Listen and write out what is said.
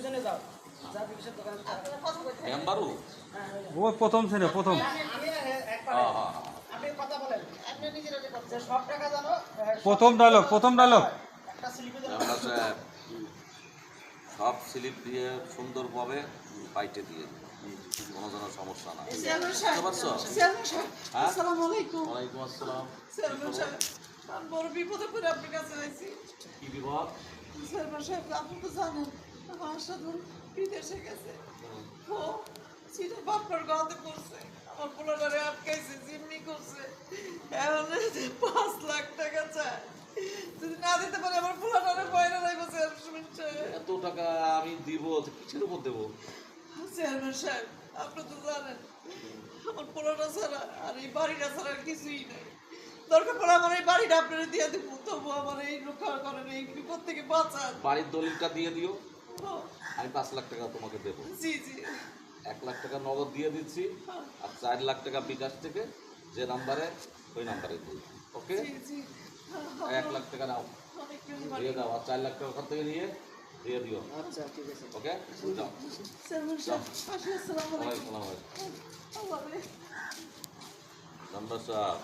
যাও। হ্যাঁ, ও প্রথম শ্রেণি প্রথম। হ্যাঁ। আপনি কথা বলেন। আপনি নিজেরা যে কথা যে সব টাকা জানো। প্রথম dialogue, প্রথম সাহেব সব স্লিপ দিয়ে সুন্দরভাবে পাইটে দিয়ে কোনো যেন সমস্যা না হ্যাঁ? ওয়ালাইকুম আসসালাম। বড় বিপদে পড়ে আপনার কাছে আইছি। কি বিপদ? চেয়ারম্যান সাহেব আপনি তো জানেন আমার সাধু বিদেশে গেছে। ও সিধা বাপটার গাঁতে পড়ছে। আমার পোলাটারে আটকাইছে জিম্মি করছে। এখন পাঁচ লাখ টাকা চায় যদি না দিতে পারে আমার পোলাটারে পয়না লাগবে চেয়ারম্যান সাহেব। এত টাকা আমি দিব কিসের উপর দেবো? চেয়ারম্যান সাহেব আপনি তো জানেন আমার পোলাটা ছাড়া আর এই বাড়িটা ছাড়া কিছুই নেই। দরকার পড়ে আমার এই বাড়িটা আপনারা দিয়ে দেবো তবু আমার এই রক্ষা করেন এই বিপদ থেকে বাঁচান। বাড়ির দলিলটা দিয়ে দিও। আমি পাঁচ লাখ টাকা তোমাকে দেবো। জি জি। এক লাখ টাকা নগদ দিয়ে দিচ্ছি আর চার লাখ টাকা বিকাশ থেকে যে নাম্বারে ওই নাম্বারে দিই ওকে? জি জি। এক লাখ টাকা নাও। দিয়ে দাও আর চার লাখ টাকা ওখান থেকে নিয়ে দিয়ে দিও। আচ্ছা ঠিক আছে। ওকে? যাও। নাম্বার সাহেব